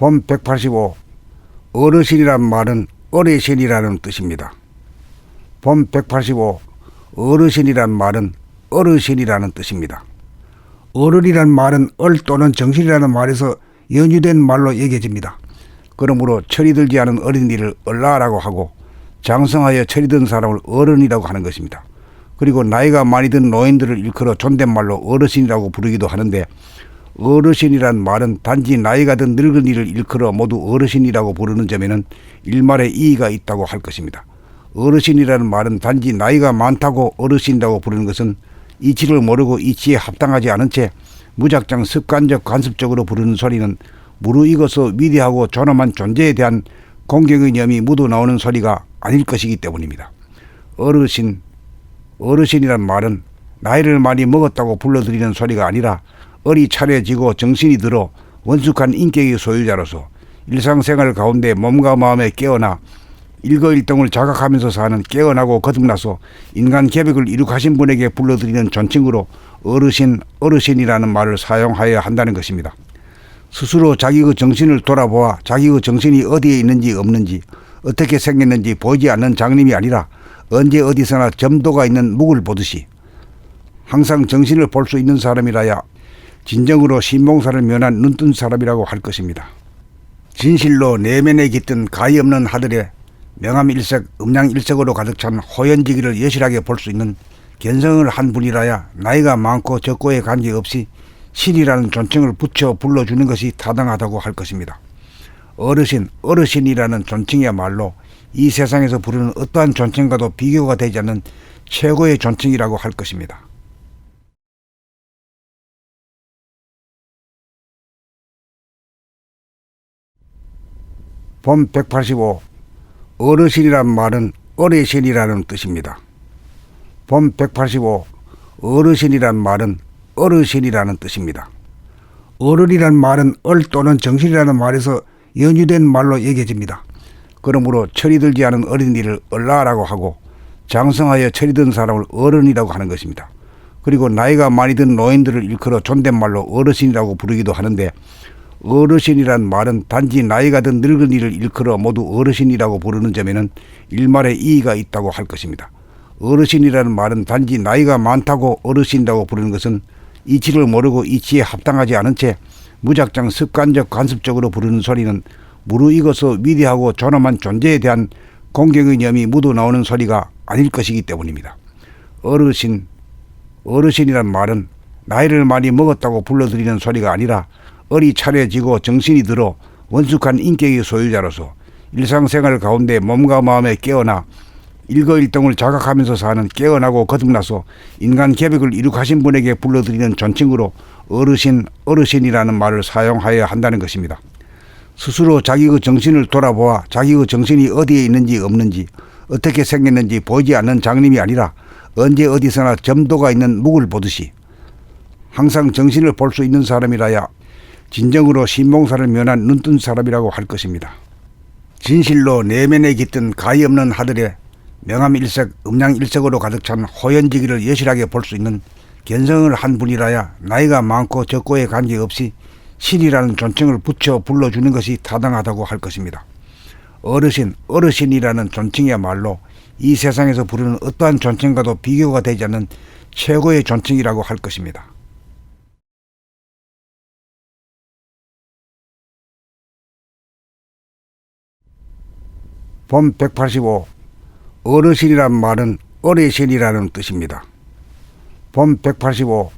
본185 어르신이란 말은 어르신이라는 뜻입니다. 본185 어르신이란 말은 어르신이라는 뜻입니다. 어른이란 말은 얼 또는 정신이라는 말에서 연유된 말로 얘기해집니다. 그러므로 철이 들지 않은 어린이를 얼라라고 하고 장성하여 철이 든 사람을 어른이라고 하는 것입니다. 그리고 나이가 많이 든 노인들을 일컬어 존댓말로 어르신이라고 부르기도 하는데 어르신이란 말은 단지 나이가 든 늙은이를 일컬어 모두 어르신이라고 부르는 점에는 일말의 이의가 있다고 할 것입니다. 어르신이라는 말은 단지 나이가 많다고 어르신이라고 부르는 것은 이치를 모르고 이치에 합당하지 않은 채 무작정 습관적 관습적으로 부르는 소리는 무르익어서 위대하고 존엄한 존재에 대한 공경의 염이 묻어 나오는 소리가 아닐 것이기 때문입니다. 어르신, 어르신이란 말은 나이를 많이 먹었다고 불러들이는 소리가 아니라 어리 차려지고 정신이 들어 원숙한 인격의 소유자로서 일상생활 가운데 몸과 마음에 깨어나 일거일동을 자각하면서 사는 깨어나고 거듭나서 인간 계획을 이룩하신 분에게 불러들이는 존칭으로 어르신, 어르신이라는 말을 사용하여야 한다는 것입니다. 스스로 자기의 정신을 돌아보아 자기의 정신이 어디에 있는지 없는지 어떻게 생겼는지 보이지 않는 장님이 아니라 언제 어디서나 점도가 있는 묵을 보듯이 항상 정신을 볼 수 있는 사람이라야 진정으로 신봉사를 면한 눈뜬 사람이라고 할 것입니다. 진실로 내면에 깃든 가히 없는 하늘에 명암일색, 음양일색으로 가득 찬 호연지기를 여실하게 볼 수 있는 견성을 한 분이라야 나이가 많고 적고에 관계없이 신이라는 존칭을 붙여 불러주는 것이 타당하다고 할 것입니다. 어르신, 어르신이라는 존칭이야말로 이 세상에서 부르는 어떠한 존칭과도 비교가 되지 않는 최고의 존칭이라고 할 것입니다. 본185 어르신이란 말은 어르신이라는 뜻입니다. 본185 어르신이란 말은 어르신이라는 뜻입니다. 어른이란 말은 얼 또는 정신이라는 말에서 연유된 말로 얘기해집니다. 그러므로 철이 들지 않은 어린이를 얼라라고 하고 장성하여 철이 든 사람을 어른이라고 하는 것입니다. 그리고 나이가 많이 든 노인들을 일컬어 존댓말로 어르신이라고 부르기도 하는데 어르신이란 말은 단지 나이가 든 늙은이를 일컬어 모두 어르신이라고 부르는 점에는 일말의 이의가 있다고 할 것입니다. 어르신이라는 말은 단지 나이가 많다고 어르신이라고 부르는 것은 이치를 모르고 이치에 합당하지 않은 채 무작정 습관적 관습적으로 부르는 소리는 무르익어서 위대하고 존엄한 존재에 대한 공경의 염이 묻어 나오는 소리가 아닐 것이기 때문입니다. 어르신, 어르신이란 말은 나이를 많이 먹었다고 불러들이는 소리가 아니라 어리 차려지고 정신이 들어 원숙한 인격의 소유자로서 일상생활 가운데 몸과 마음에 깨어나 일거일동을 자각하면서 사는 깨어나고 거듭나서 인간 계획을 이룩하신 분에게 불러들이는 존칭으로 어르신, 어르신이라는 말을 사용하여야 한다는 것입니다. 스스로 자기의 정신을 돌아보아 자기의 정신이 어디에 있는지 없는지 어떻게 생겼는지 보이지 않는 장님이 아니라 언제 어디서나 점도가 있는 묵을 보듯이 항상 정신을 볼 수 있는 사람이라야 진정으로 신봉사를 면한 눈뜬 사람이라고 할 것입니다. 진실로 내면에 깃든 가히 없는 하늘에 명암일색, 음양일색으로 가득 찬 호연지기를 여실하게 볼 수 있는 견성을 한 분이라야 나이가 많고 적고에 관계없이 신이라는 존칭을 붙여 불러주는 것이 타당하다고 할 것입니다. 어르신, 어르신이라는 존칭이야말로 이 세상에서 부르는 어떠한 존칭과도 비교가 되지 않는 최고의 존칭이라고 할 것입니다. 본185 어르신이란 말은 어르신이라는 뜻입니다. 본185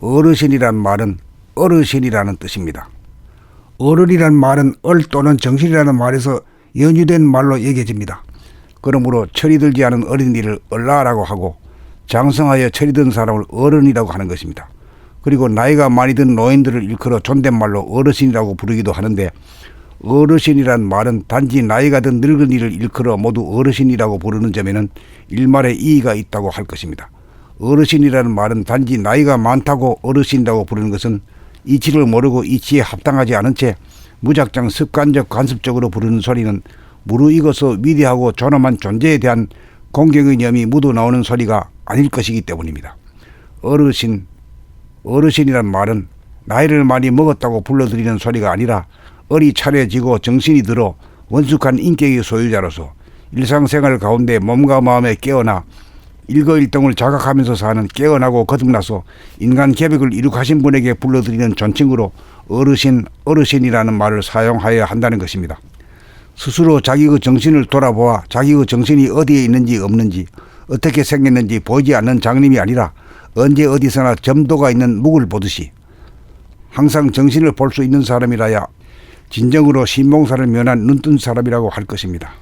어르신이란 말은 어르신이라는 뜻입니다. 어른이란 말은 얼 또는 정신이라는 말에서 연유된 말로 얘기해집니다. 그러므로 철이 들지 않은 어린이를 얼라라고 하고 장성하여 철이 든 사람을 어른이라고 하는 것입니다. 그리고 나이가 많이 든 노인들을 일컬어 존댓말로 어르신이라고 부르기도 하는데 어르신이란 말은 단지 나이가 든 늙은이를 일컬어 모두 어르신이라고 부르는 점에는 일말의 이의가 있다고 할 것입니다. 어르신이라는 말은 단지 나이가 많다고 어르신이라고 부르는 것은 이치를 모르고 이치에 합당하지 않은 채 무작정 습관적 관습적으로 부르는 소리는 무르익어서 위대하고 존엄한 존재에 대한 공경의 염이 묻어 나오는 소리가 아닐 것이기 때문입니다. 어르신, 어르신이란 말은 나이를 많이 먹었다고 불러들이는 소리가 아니라 얼이 차려지고 정신이 들어 원숙한 인격의 소유자로서 일상생활 가운데 몸과 마음에 깨어나 일거일동을 자각하면서 사는 깨어나고 거듭나서 인간 계획을 이룩하신 분에게 불러드리는 존칭으로 어르신, 어르신이라는 말을 사용하여야 한다는 것입니다. 스스로 자기의 정신을 돌아보아 자기의 정신이 어디에 있는지 없는지 어떻게 생겼는지 보이지 않는 장님이 아니라 언제 어디서나 점도가 있는 묵을 보듯이 항상 정신을 볼 수 있는 사람이라야 진정으로 신봉사를 면한 눈뜬 사람이라고 할 것입니다.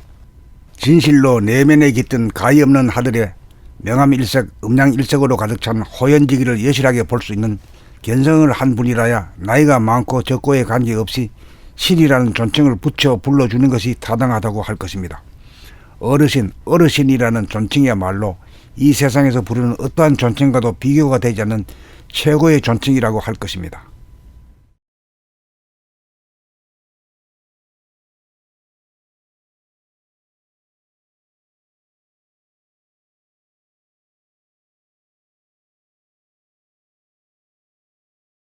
진실로 내면에 깃든 가히 없는 하늘에 명암일색, 음양일색으로 가득 찬 호연지기를 여실하게 볼 수 있는 견성을 한 분이라야 나이가 많고 적고에 관계없이 신이라는 존칭을 붙여 불러주는 것이 타당하다고 할 것입니다. 어르신, 어르신이라는 존칭이야말로 이 세상에서 부르는 어떠한 존칭과도 비교가 되지 않는 최고의 존칭이라고 할 것입니다.